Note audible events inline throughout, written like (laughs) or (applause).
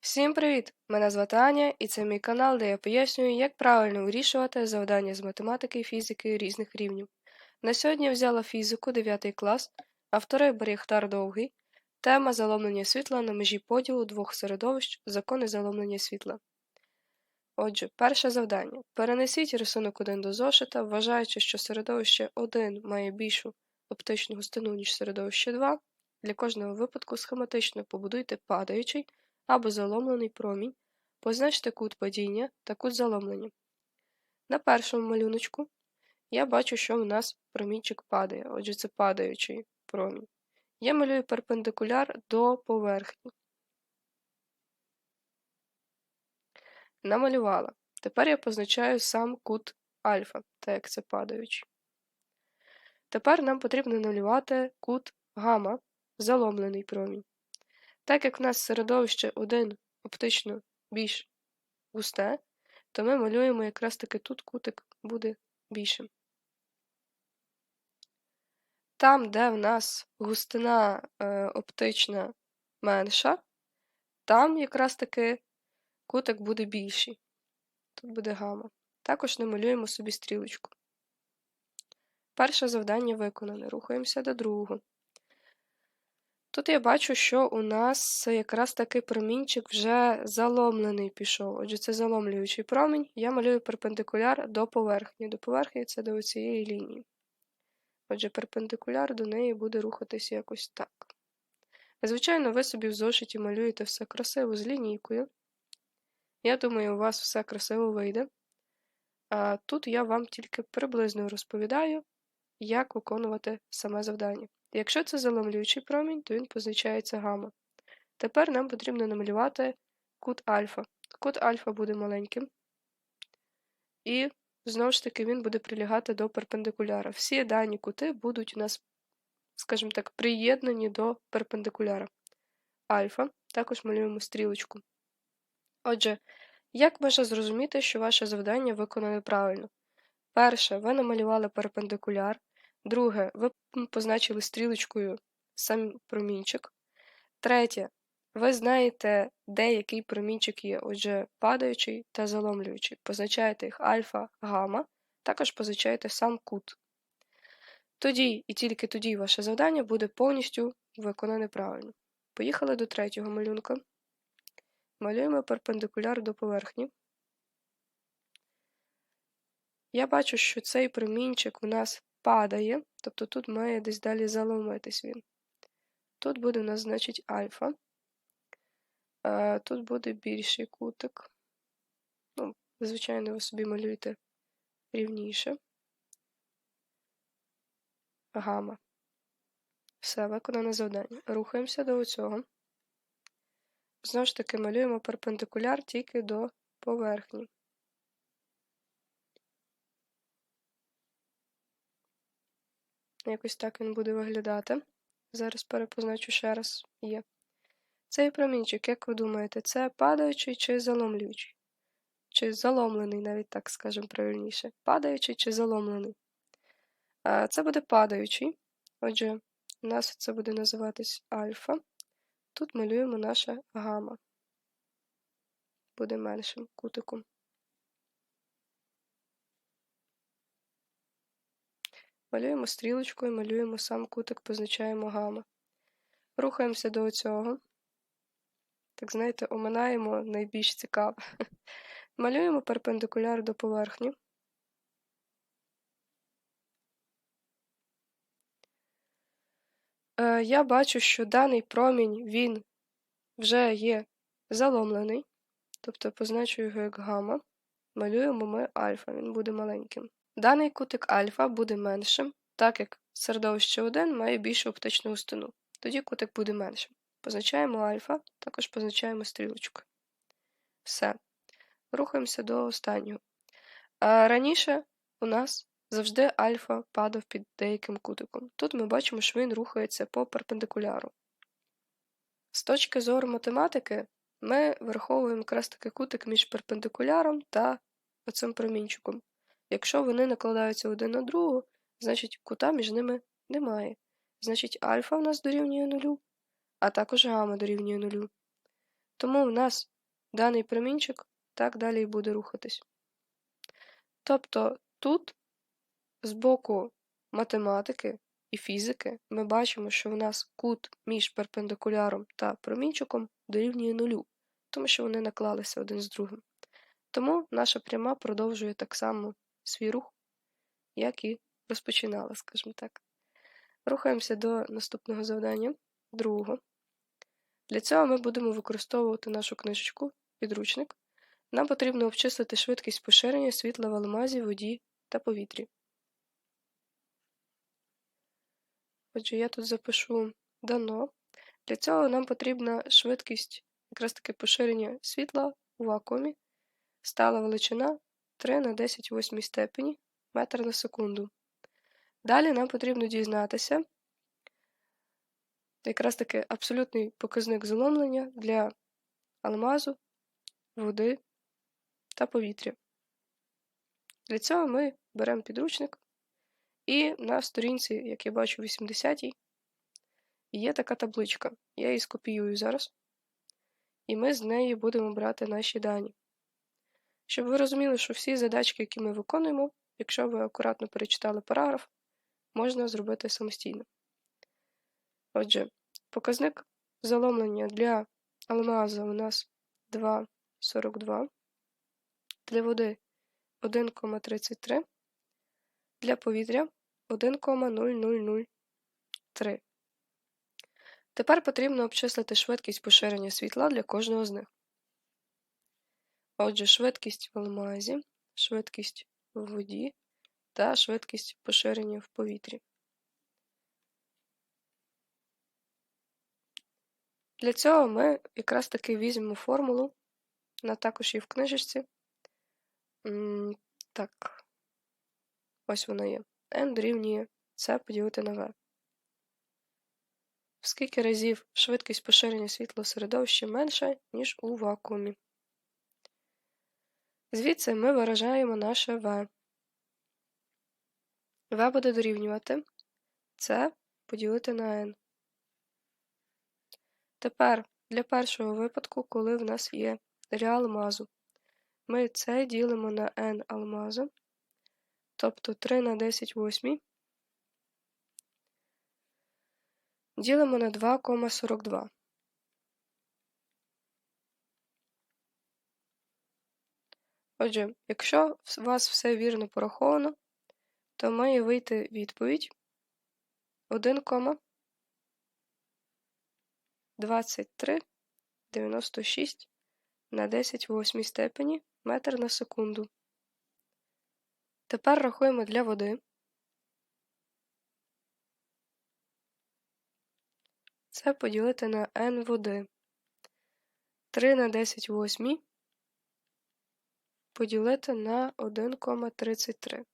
Всім привіт! Мене звати Аня, і це мій канал, де я пояснюю, як правильно вирішувати завдання з математики і фізики різних рівнів. На сьогодні я взяла фізику 9 клас, автори Баріхтар Довгий, тема заломлення світла на межі поділу двох середовищ, закони заломлення світла. Отже, перше завдання. Перенесіть рисунок 1 до зошита, вважаючи, що середовище 1 має більшу оптичну густину, ніж середовище 2. Для кожного випадку схематично побудуйте падаючий або заломлений промінь, позначте кут падіння та кут заломлення. На першому малюночку я бачу, що у нас промінчик падає, отже, це падаючий промінь. Я малюю перпендикуляр до поверхні. Намалювала. Тепер я позначаю сам кут альфа, так як це падаючий. Тепер нам потрібно малювати кут гамма, заломлений промінь. Так як в нас середовище 1 оптично більш густе, то ми малюємо якраз таки тут кутик буде більшим. Там, де в нас густина е, оптична менша, там якраз таки кутик буде більший. Тут буде гама. Також намалюємо собі стрілочку. Перше завдання виконане. Рухаємося до другого. Тут я бачу, що у нас якраз такий промінчик вже заломлений пішов. Отже, це заломлюючий промінь. Я малюю перпендикуляр до поверхні. До поверхні це до цієї лінії. Отже, перпендикуляр до неї буде рухатись якось так. Звичайно, ви собі в зошиті малюєте все красиво з лінійкою. Я думаю, у вас все красиво вийде. А тут я вам тільки приблизно розповідаю, як виконувати саме завдання. Якщо це заломлюючий промінь, то він позначається гамма. Тепер нам потрібно намалювати кут альфа. Кут альфа буде маленьким. І знову ж таки він буде прилягати до перпендикуляра. Всі дані кути будуть у нас, скажімо так, приєднані до перпендикуляра. Альфа, також малюємо стрілочку. Отже, як можна зрозуміти, що ваше завдання виконане правильно? Перше, ви намалювали перпендикуляр. Друге, ви позначили стрілочкою сам промінчик. Третє, ви знаєте, де який промінчик є, отже, падаючий та заломлюючий. Позначаєте їх альфа, гамма, також позначаєте сам кут. Тоді і тільки тоді ваше завдання буде повністю виконане правильно. Поїхали до третього малюнка. Малюємо перпендикуляр до поверхні. Я бачу, що цей промінчик у нас падає, тобто тут має десь далі заломитись він. Тут буде у нас, значить, альфа. Тут буде більший кутик. Ну, Звичайно, ви собі малюєте рівніше. Гама. Все, виконане завдання. Рухаємося до цього. Знову ж таки, малюємо перпендикуляр тільки до поверхні. Якось так він буде виглядати. Зараз перепозначу ще раз є. Цей промінчик, як ви думаєте, це падаючий чи заломлюючий? Чи заломлений, навіть так скажемо правильніше. Падаючий чи заломлений? Це буде падаючий. Отже, у нас це буде називатись альфа. Тут малюємо наша гама. Буде меншим кутиком. Малюємо стрілочкою, малюємо сам кутик, позначаємо гама. Рухаємося до цього. Так, знаєте, оминаємо найбільш цікаве. (laughs) Малюємо перпендикуляр до поверхні. Е, я бачу, що даний промінь він вже є заломлений, тобто позначую його як гамма. Малюємо ми альфа, він буде маленьким. Даний кутик альфа буде меншим, так як середовище 1 має більшу оптичну густину. Тоді кутик буде меншим. Позначаємо альфа, також позначаємо стрілочку. Все. Рухаємося до останнього. А Раніше у нас завжди альфа падав під деяким кутиком. Тут ми бачимо, що він рухається по перпендикуляру. З точки зору математики, ми враховуємо якраз таки кутик між перпендикуляром та оцим промінчиком. Якщо вони накладаються один на другу, значить кута між ними немає. Значить альфа у нас дорівнює нулю, а також гамма дорівнює нулю. Тому в нас даний промінчик так далі і буде рухатись. Тобто тут з боку математики і фізики ми бачимо, що в нас кут між перпендикуляром та промінчиком дорівнює нулю, тому що вони наклалися один з другим. Тому наша пряма продовжує так само свій рух, як і розпочинала, скажімо так. Рухаємося до наступного завдання, другого. Для цього ми будемо використовувати нашу книжечку, підручник. Нам потрібно обчислити швидкість поширення світла в алмазі, воді та повітрі. Отже, я тут запишу дано. Для цього нам потрібна швидкість якраз таки поширення світла у вакуумі. Стала величина 3 на 10 8 степені метр на секунду. Далі нам потрібно дізнатися якраз таки абсолютний показник заломлення для алмазу, води та повітря. Для цього ми беремо підручник, і на сторінці, як я бачу, 80-й, є така табличка. Я її скопіюю зараз, і ми з неї будемо брати наші дані. Щоб ви розуміли, що всі задачки, які ми виконуємо, якщо ви акуратно перечитали параграф, можна зробити самостійно. Отже, показник заломлення для алмаза у нас 2,42, для води 1,33, для повітря 1,0003. Тепер потрібно обчислити швидкість поширення світла для кожного з них. Отже, швидкість в алмазі, швидкість в воді та швидкість поширення в повітрі. Для цього ми якраз таки візьмемо формулу, вона також є в книжечці. Так, ось вона є. n дорівнює c поділити на v. В скільки разів швидкість поширення світла в менша, ніж у вакуумі. Звідси ми виражаємо наше v. v буде дорівнювати c поділити на n. Тепер для першого випадку, коли в нас є реал алмазу, ми це ділимо на n алмазу, тобто 3 на 10 восьмій, ділимо на 2,42. Отже, якщо у вас все вірно пораховано, то має вийти відповідь 1,2396 на 10 в 8 степені метр на секунду. Тепер рахуємо для води. Це поділити на n води. 3 на 10 в 8 поділити на 1,33.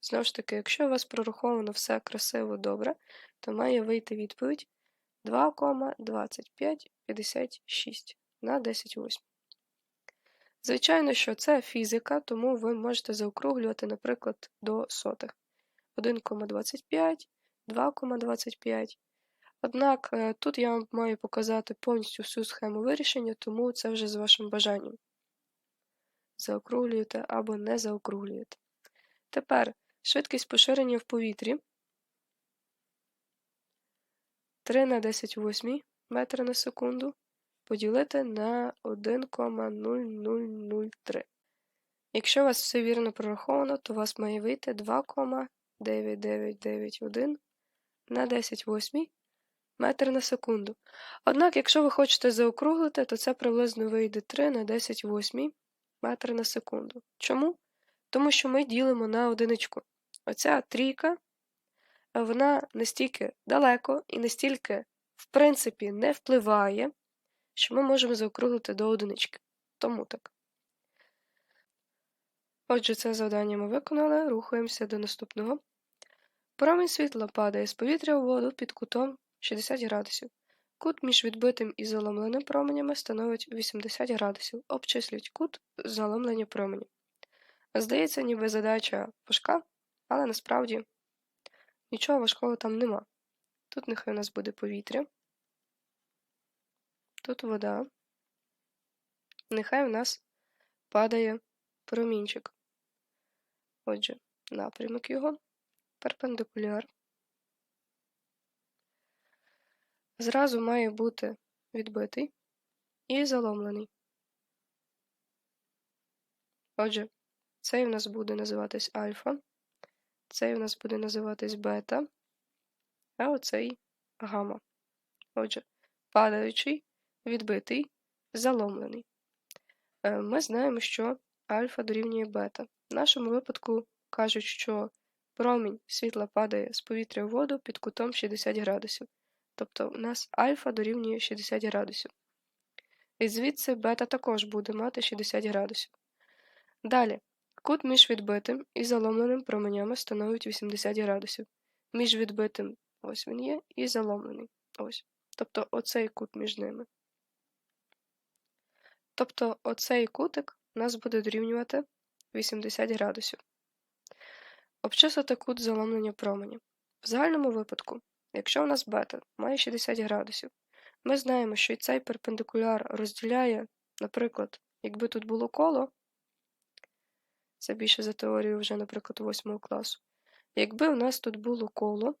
Знову ж таки, якщо у вас прораховано все красиво добре, то має вийти відповідь 2,2556 на 10 8. Звичайно, що це фізика, тому ви можете заокруглювати, наприклад, до сотих. 1,25, 2,25. Однак е, тут я вам маю показати повністю всю схему вирішення, тому це вже з вашим бажанням. Заокруглюєте або не заокруглюєте. Тепер швидкість поширення в повітрі 3 на 10 8 метри на секунду поділити на 1,0003. Якщо у вас все вірно прораховано, то у вас має вийти 2,9991 на 10 8 метр на секунду. Однак, якщо ви хочете заокруглити, то це приблизно вийде 3 на 10 8 метр на секунду. Чому? Тому що ми ділимо на одиничку. Оця трійка, вона настільки далеко і настільки, в принципі, не впливає що ми можемо заокруглити до одинички. Тому так. Отже, це завдання ми виконали, рухаємося до наступного. Промінь світла падає з повітря у воду під кутом 60 градусів. Кут між відбитим і заломленим променями становить 80 градусів. Обчислюють кут заломлення променя. Здається, ніби задача важка, але насправді нічого важкого там нема. Тут нехай у нас буде повітря тут вода. нехай у нас падає промінчик. Отже, напрямок його перпендикуляр. Зразу має бути відбитий і заломлений. Отже, цей у нас буде називатись альфа, цей у нас буде називатись бета, а оцей гамма. Отже, падаючий, відбитий, заломлений. Е, ми знаємо, що альфа дорівнює бета. В нашому випадку кажуть, що промінь світла падає з повітря в воду під кутом 60 градусів. Тобто у нас альфа дорівнює 60 градусів. І звідси бета також буде мати 60 градусів. Далі, кут між відбитим і заломленим променями становить 80 градусів. Між відбитим, ось він є, і заломлений. Ось. Тобто оцей кут між ними. Тобто оцей кутик нас буде дорівнювати 80 градусів. Обчислити кут заломлення променя. В загальному випадку, якщо у нас бета має 60 градусів, ми знаємо, що і цей перпендикуляр розділяє, наприклад, якби тут було коло, це більше за теорією вже, наприклад, 8 класу. Якби у нас тут було коло,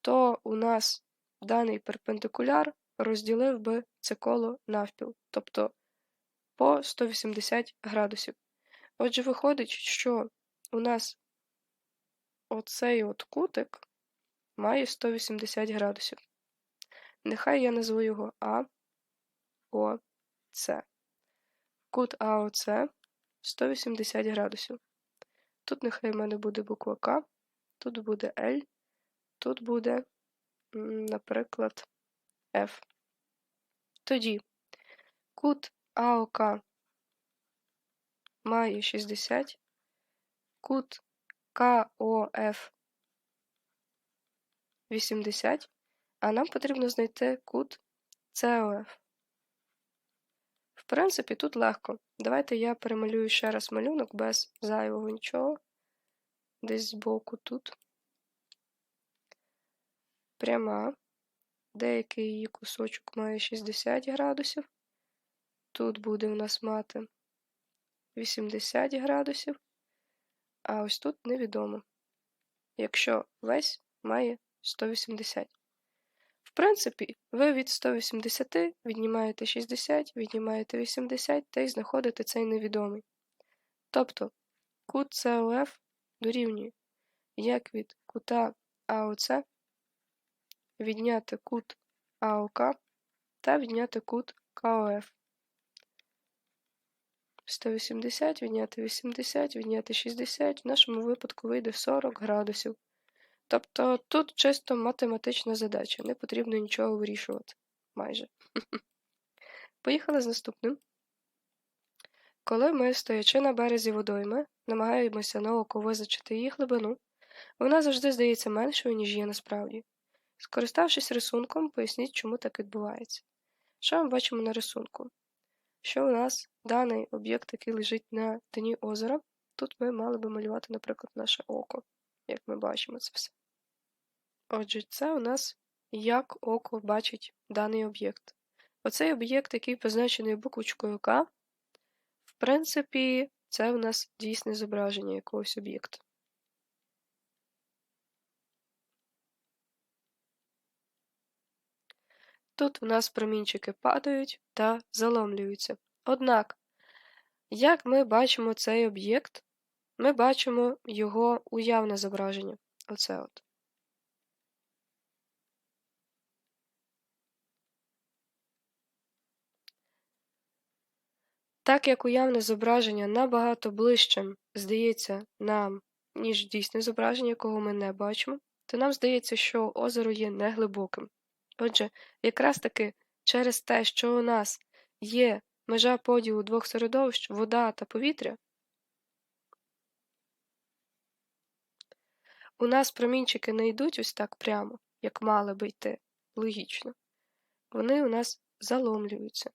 то у нас даний перпендикуляр розділив би це коло навпіл, тобто по 180 градусів. Отже, виходить, що у нас оцей от кутик має 180 градусів. Нехай я назву його А, О, С. Кут АОЦ 180 градусів. Тут нехай в мене буде буква К, тут буде L, тут буде, наприклад, F. Тоді кут АОК має 60, кут КОФ 80, а нам потрібно знайти кут СОФ. В принципі, тут легко. Давайте я перемалюю ще раз малюнок без зайвого нічого. Десь збоку тут. Пряма. Деякий її кусочок має 60 градусів. Тут буде у нас мати 80 градусів, а ось тут невідомо, якщо весь має 180. В принципі, ви від 180 віднімаєте 60, віднімаєте 80 та й знаходите цей невідомий. Тобто кут СОФ дорівнює як від кута АОЦ відняти кут АОК та відняти кут КОФ. 180 відняти 80, відняти 60, в нашому випадку вийде 40 градусів. Тобто тут чисто математична задача, не потрібно нічого вирішувати. Майже. (laughs) Поїхали з наступним. Коли ми, стоячи на березі водойми, намагаємося на око визначити її глибину, вона завжди здається меншою, ніж є насправді. Скориставшись рисунком, поясніть, чому так відбувається. Що ми бачимо на рисунку? Що у нас даний об'єкт, який лежить на дні озера, тут ми мали би малювати, наприклад, наше око, як ми бачимо це все. Отже, це у нас як око бачить даний об'єкт. Оцей об'єкт, який позначений буквочкою К, в принципі, це у нас дійсне зображення якогось об'єкту. Тут у нас промінчики падають та заломлюються. Однак, як ми бачимо цей об'єкт, ми бачимо його уявне зображення. Оце от. Так як уявне зображення набагато ближчим здається нам, ніж дійсне зображення, якого ми не бачимо, то нам здається, що озеро є неглибоким. Отже, якраз таки через те, що у нас є межа поділу двох середовищ вода та повітря, у нас промінчики не йдуть ось так прямо, як мали би йти, логічно. Вони у нас заломлюються.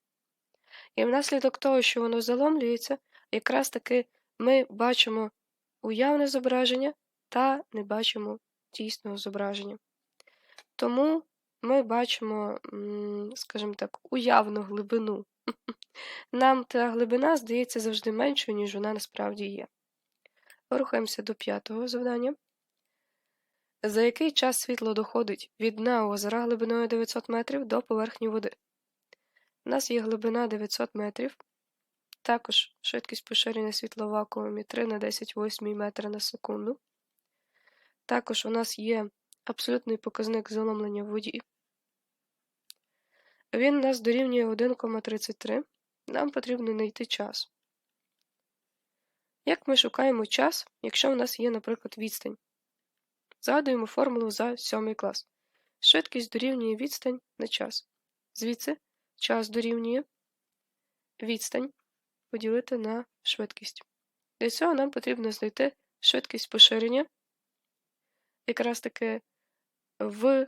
І внаслідок того, що воно заломлюється, якраз таки ми бачимо уявне зображення та не бачимо дійсного зображення. Тому ми бачимо, скажімо так, уявну глибину (laughs) Нам та глибина здається завжди меншою, ніж вона насправді є. Рухаємося до п'ятого завдання. За який час світло доходить від дна озера глибиною 900 метрів до поверхні води? У нас є глибина 900 метрів, також швидкість поширення світла в вакуумі 3 на 10 8 метра на секунду. Також у нас є абсолютний показник заломлення в воді. Він у нас дорівнює 1,33. Нам потрібно знайти час. Як ми шукаємо час, якщо у нас є, наприклад, відстань? Згадуємо формулу за 7 клас. Швидкість дорівнює відстань на час. Звідси час дорівнює відстань поділити на швидкість. Для цього нам потрібно знайти швидкість поширення, якраз таки в.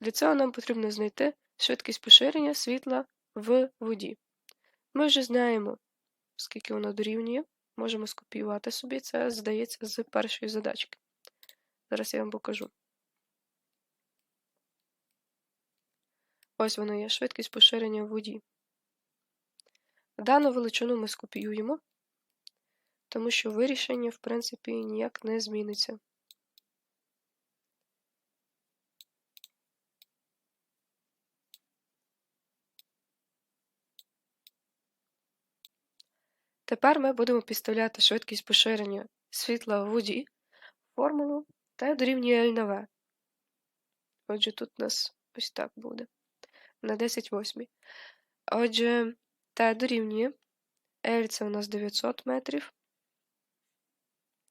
Для цього нам потрібно знайти швидкість поширення світла в воді. Ми вже знаємо, скільки воно дорівнює. Можемо скопіювати собі це, здається, з першої задачки. Зараз я вам покажу. Ось воно є швидкість поширення в воді. Дану величину ми скопіюємо, тому що вирішення, в принципі, ніяк не зміниться. Тепер ми будемо підставляти швидкість поширення світла в воді формулу T дорівнює L на V. Отже, тут у нас ось так буде. На 10 восьмій. Отже, Т дорівнює. L це у нас 900 метрів.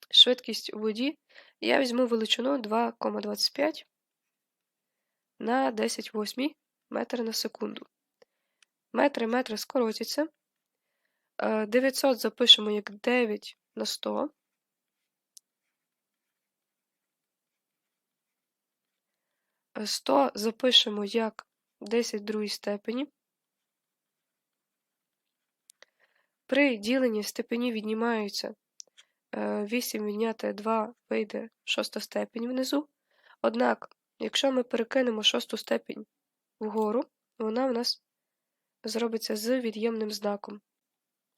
Швидкість у воді. Я візьму величину 2,25 на 10 восьмій метр на секунду. Метри метри скоротяться. 900 запишемо як 9 на 100. 100 запишемо як 10 в другій степені. При діленні степені віднімаються 8 відняти 2 вийде шоста степень внизу. Однак, якщо ми перекинемо шосту степень вгору, вона в нас зробиться з від'ємним знаком.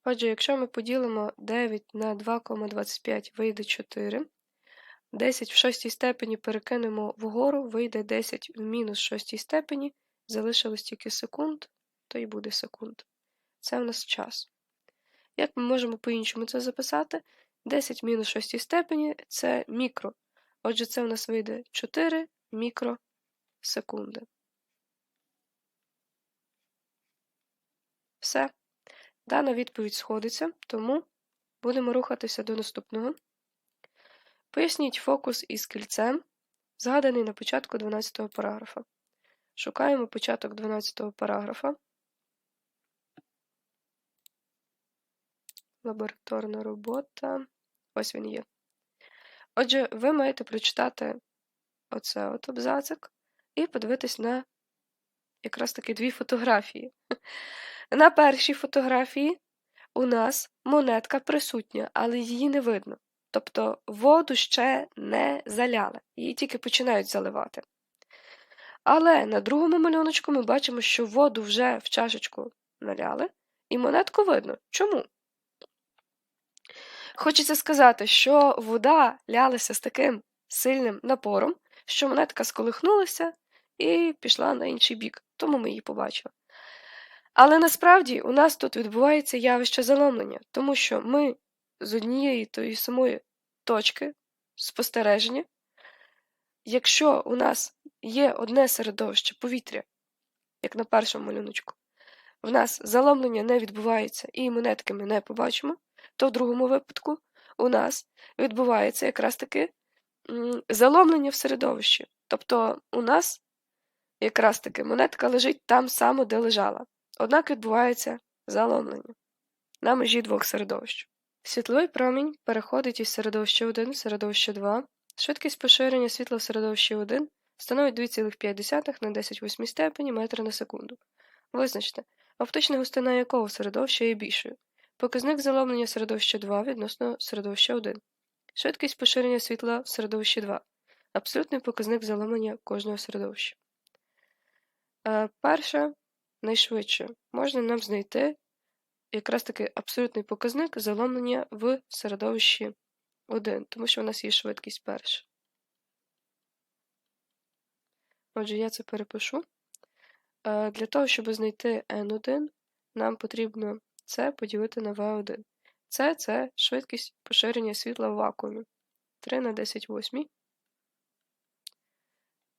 Отже, якщо ми поділимо 9 на 2,25 вийде 4. 10 в шостій степені перекинемо вгору, вийде 10 в мінус шостій степені, залишилось тільки секунд, то і буде секунд. Це в нас час. Як ми можемо по-іншому це записати? 10 в мінус шостій степені це мікро. Отже, це в нас вийде 4 мікросекунди. Все. Дана відповідь сходиться, тому будемо рухатися до наступного. Поясніть фокус із кільцем, згаданий на початку 12 параграфа. Шукаємо початок 12 параграфа. Лабораторна робота. Ось він є. Отже, ви маєте прочитати оце от абзацик і подивитись на якраз таки дві фотографії. На першій фотографії у нас монетка присутня, але її не видно. Тобто воду ще не заляли, її тільки починають заливати. Але на другому малюночку ми бачимо, що воду вже в чашечку наляли, і монетку видно. Чому? Хочеться сказати, що вода лялася з таким сильним напором, що монетка сколихнулася і пішла на інший бік, тому ми її побачили. Але насправді у нас тут відбувається явище заломлення, тому що ми з однієї тої самої точки спостереження, якщо у нас є одне середовище повітря, як на першому малюночку, в нас заломлення не відбувається і монетки ми не побачимо, то в другому випадку у нас відбувається якраз таки заломлення в середовищі. Тобто у нас якраз таки монетка лежить там само, де лежала. Однак відбувається заломлення на межі двох середовищ. Світловий промінь переходить із середовища 1 в середовище 2. Швидкість поширення світла в середовищі 1 становить 2,5 на 10 восьмій степені метра на секунду. Визначте, оптична густина якого середовища є більшою. Показник заломлення середовища 2 відносно середовища 1. Швидкість поширення світла в середовищі 2. Абсолютний показник заломлення кожного середовища. Е, перше найшвидше можна нам знайти якраз таки абсолютний показник заломлення в середовищі 1, тому що у нас є швидкість перша. Отже, я це перепишу. Е, для того, щоб знайти n1, нам потрібно це поділити на v1. Це це швидкість поширення світла в вакуумі. 3 на 10 восьмій.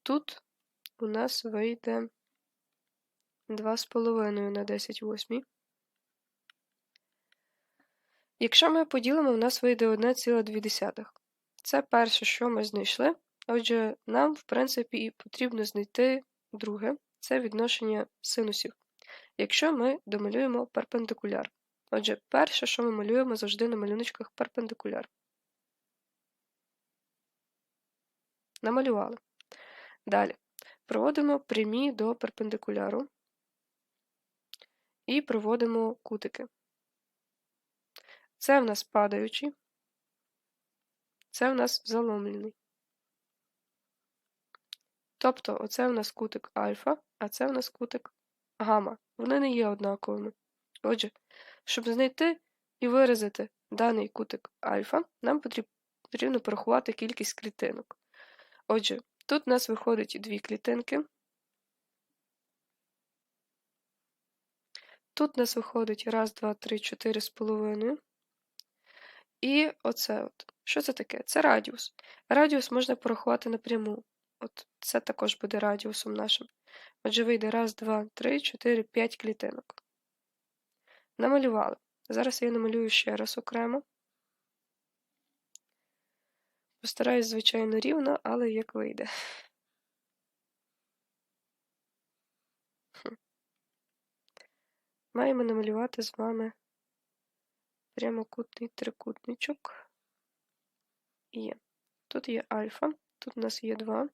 Тут у нас вийде 2,5 на 10 восьмій. Якщо ми поділимо, у нас вийде 1,2. Це перше, що ми знайшли. Отже, нам, в принципі, і потрібно знайти друге це відношення синусів. Якщо ми домалюємо перпендикуляр. Отже, перше, що ми малюємо завжди на малюночках перпендикуляр. Намалювали. Далі проводимо прямі до перпендикуляру і проводимо кутики. Це в нас падаючий, це в нас заломлений. Тобто, оце в нас кутик альфа, а це в нас кутик гамма. Вони не є однаковими. Отже, щоб знайти і виразити даний кутик альфа, нам потрібно порахувати кількість клітинок. Отже, тут у нас виходить дві клітинки. Тут у нас виходить раз, два, три, чотири з половиною. І оце от. Що це таке? Це радіус. Радіус можна порахувати напряму. От Це також буде радіусом нашим. Отже, вийде раз, два, три, чотири, п'ять клітинок. Намалювали. Зараз я намалюю ще раз окремо. Постараюсь, звичайно, рівно, але як вийде. Маємо намалювати з вами прямокутний трикутничок. Є. Тут є альфа, тут у нас є 2,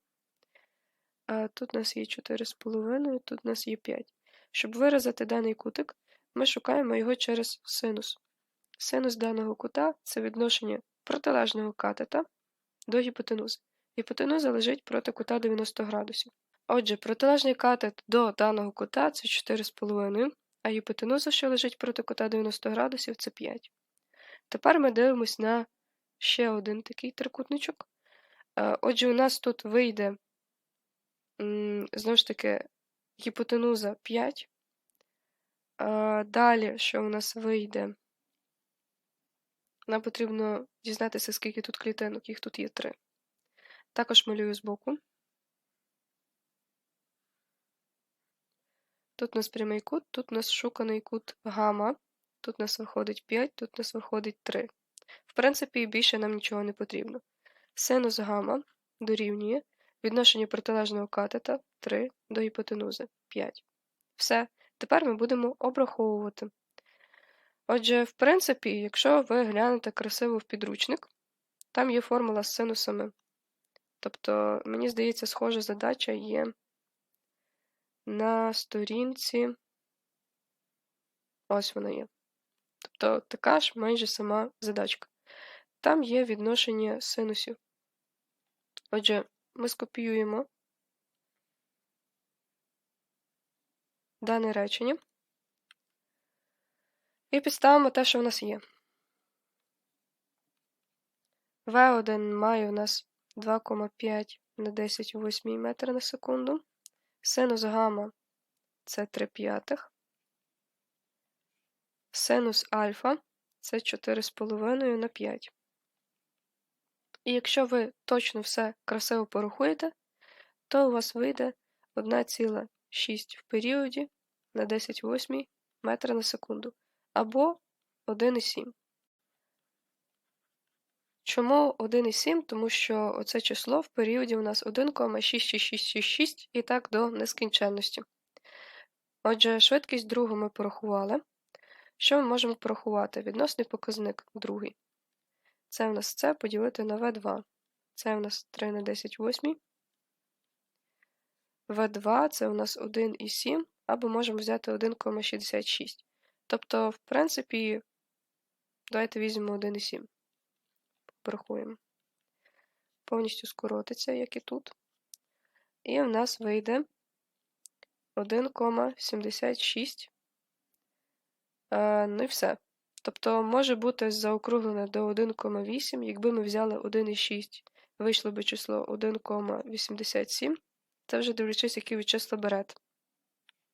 а тут у нас є 4,5, тут у нас є 5. Щоб виразити даний кутик, ми шукаємо його через синус. Синус даного кута це відношення протилежного катета до гіпотенузи. Гіпотенуза лежить проти кута 90 градусів. Отже, протилежний катет до даного кута це 4,5, а гіпотенуза, що лежить проти кута 90 градусів, це 5. Тепер ми дивимось на ще один такий трикутничок. Е, отже, у нас тут вийде, знову ж таки, гіпотенуза 5. Е, далі, що у нас вийде? Нам потрібно дізнатися, скільки тут клітинок, їх тут є 3. Також малюю збоку. Тут у нас прямий кут, тут у нас шуканий кут гама, тут у нас виходить 5, тут у нас виходить 3. В принципі, більше нам нічого не потрібно. Синус гама дорівнює відношенню протилежного катета 3 до гіпотенузи 5. Все. Тепер ми будемо обраховувати. Отже, в принципі, якщо ви глянете красиво в підручник, там є формула з синусами. Тобто, мені здається, схожа задача є на сторінці. Ось вона є. Тобто така ж майже сама задачка. Там є відношення синусів. Отже, ми скопіюємо дане речення і підставимо те, що в нас є. В1 має у нас 2,5 на 10 у 8 метр на секунду. Синус гамма це 3 п'ятих. Синус альфа це 4,5 на 5. І якщо ви точно все красиво порахуєте, то у вас вийде 1,6 в періоді на 10 восьмій метра на секунду або 1,7. Чому 1,7? Тому що оце число в періоді у нас 1,66666 і так до нескінченності. Отже, швидкість другу ми порахували. Що ми можемо порахувати? Відносний показник другий. Це в нас це поділити на В2. Це в нас 3 на 10 восьмій. В2 це у нас 1,7, або можемо взяти 1,66. Тобто, в принципі, давайте візьмемо 1,7. Порахуємо. Повністю скоротиться, як і тут. І в нас вийде 1,76. Е, ну і все. Тобто може бути заокруглене до 1,8, якби ми взяли 1,6, вийшло би число 1,87. Це вже дивлячись, які ви числа берете.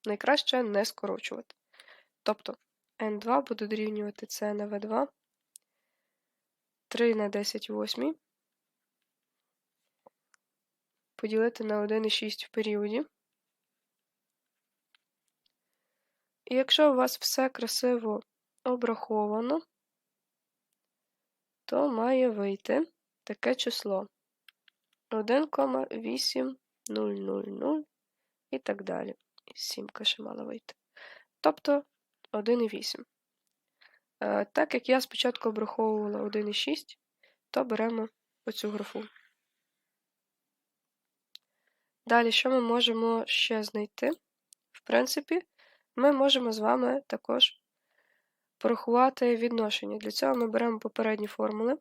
Найкраще не скорочувати. Тобто n2 буде дорівнювати c на v2, 3 на 10 восьмій, поділити на 1,6 в періоді. І якщо у вас все красиво обраховано, то має вийти таке число 1,8000 і так далі. І сімка ще мала вийти. Тобто 1,8. Е, так як я спочатку обраховувала 1,6, то беремо оцю графу. Далі, що ми можемо ще знайти? В принципі, ми можемо з вами також порахувати відношення. Для цього ми беремо попередні формули.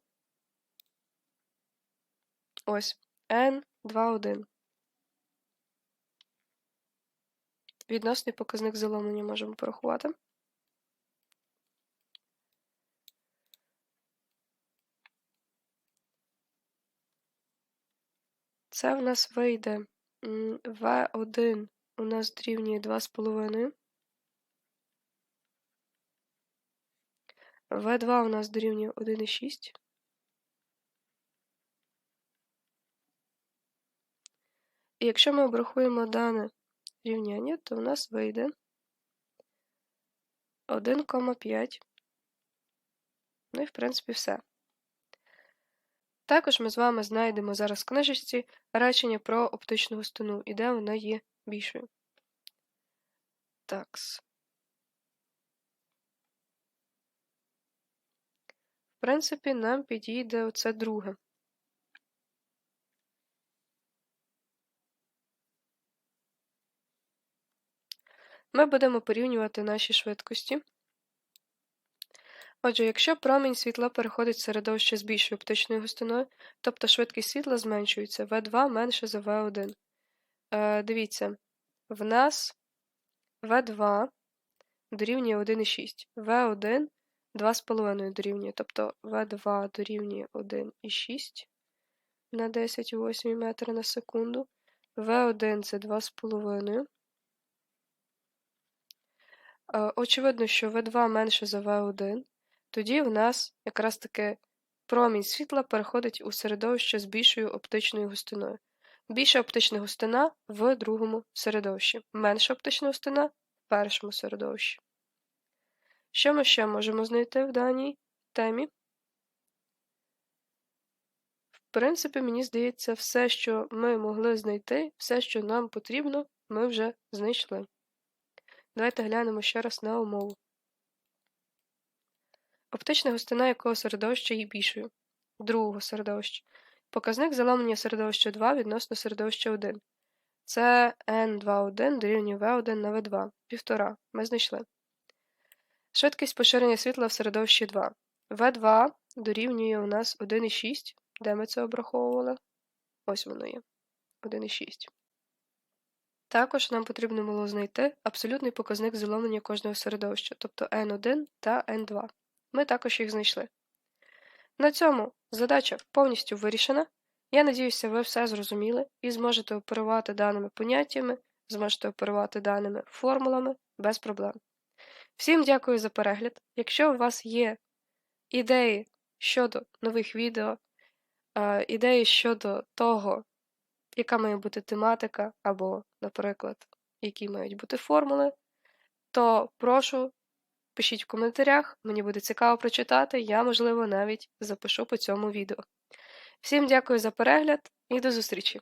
Ось n 2, 1. Відносний показник заломлення можемо порахувати. Це в нас вийде V1 у нас дорівнює 2,5. В2 у нас дорівнює 1,6. І якщо ми обрахуємо дане рівняння, то у нас вийде 1,5. Ну і, в принципі, все. Також ми з вами знайдемо зараз в книжечці речення про оптичну густину і де вона є більшою. Такс. В принципі, нам підійде оце друге. Ми будемо порівнювати наші швидкості. Отже, якщо промінь світла переходить середовище з більшою оптичною густиною, тобто швидкість світла зменшується, V2 менше за V1. Е, Дивіться, в нас V2 дорівнює 1,6, V1 2,5 дорівнює, тобто V2 дорівнює 1,6 на 10,8 метра на секунду, V1 це 2,5. Е, очевидно, що V2 менше за V1. Тоді в нас якраз таки промінь світла переходить у середовище з більшою оптичною густиною. Більша оптична густина в другому середовищі, менша оптична густина в першому середовищі. Що ми ще можемо знайти в даній темі? В принципі, мені здається, все, що ми могли знайти, все, що нам потрібно, ми вже знайшли. Давайте глянемо ще раз на умову. Оптична густина якого середовища є більшою, другого середовища. Показник заламлення середовища 2 відносно середовища 1. Це N21 дорівнює V1 на V2. Півтора. Ми знайшли. Швидкість поширення світла в середовищі 2. V2 дорівнює у нас 1,6. Де ми це обраховували? Ось воно є. 1,6. Також нам потрібно було знайти абсолютний показник заломлення кожного середовища, тобто N1 та N2. Ми також їх знайшли. На цьому задача повністю вирішена. Я надіюся, ви все зрозуміли і зможете оперувати даними поняттями, зможете оперувати даними формулами без проблем. Всім дякую за перегляд. Якщо у вас є ідеї щодо нових відео, ідеї щодо того, яка має бути тематика, або, наприклад, які мають бути формули, то прошу Пишіть в коментарях, мені буде цікаво прочитати, я, можливо, навіть запишу по цьому відео. Всім дякую за перегляд і до зустрічі!